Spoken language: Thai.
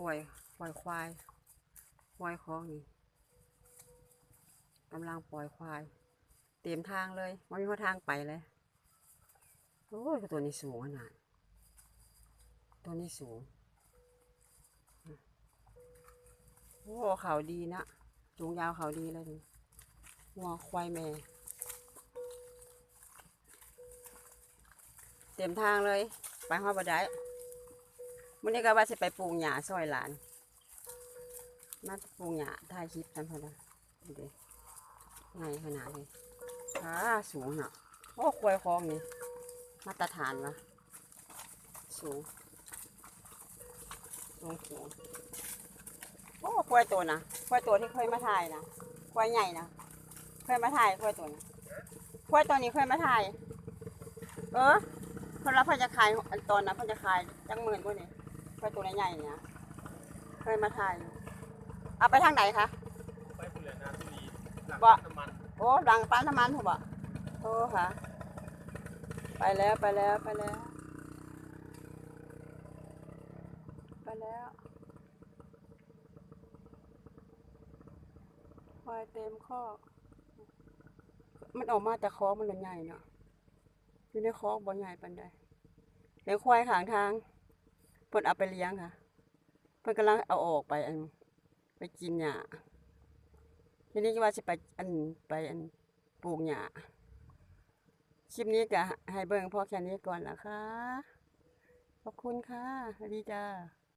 ปล่อยปล่อยควายควายคลองนี่กำลังปล่อยควาย เต็มทางเลยไม่มีทางไปเลยโอ้ยตัวนี้สูงขนาดตัวนี้สูงโอ้เขาดีนะจูงยาวเขาดีเลยดิงัวควายแม่เต็มทางเลย ไปฮอดบ่ได มื้อนี้ก็ว่าสิไปปลูกหญ้าซอยหลาน มาปลูกหญ้าถ่ายคลิปกันพอนะดูดิไงขนาดนี้ขาสูงเนาะโอ้ควายคลองนี่มาตรฐานวะสูงสูงสูงโอ้ควายตัวนะควายตัวที่เคยมาถ่ายนะควายใหญ่นะเคยมาถ่ายควายตัวนะควายตัวนี้เคยมาถ่าย เออเพราะเราเพิ่นจะขายอันตอนนั้นพิ่นจะขายจังหมื่นพวกนี้ ไปตัวใหญ่ๆเนี่ยเคยมาถ่ายอยู่เอาไปทางไหนคะไปพุ่นเลยนาทุลีหลังบ่น้ำมันโอ้ดังปั๊มน้ำมันผมบอกโอ้ค่ะ ไปแล้วไปแล้วไปแล้ว ไปแล้วควายเต็มคอกมันออกมาจากคอกมันเลยใหญ่เนาะอยู่ในคอกบ่ใหญ่ปานใดเลี้ยงควายข้างทาง เพิ่นเอาไปเลี้ยงค่ะ เพิ่นกำลังเอาออกไปอันไปกินหญ้าทีนี้ว่าจะไปอันไปอันปลูกหญ้าคลิปนี้ก็ให้เบิ่งพอแค่นี้ก่อนนะคะ ขอบคุณค่ะดีจ้า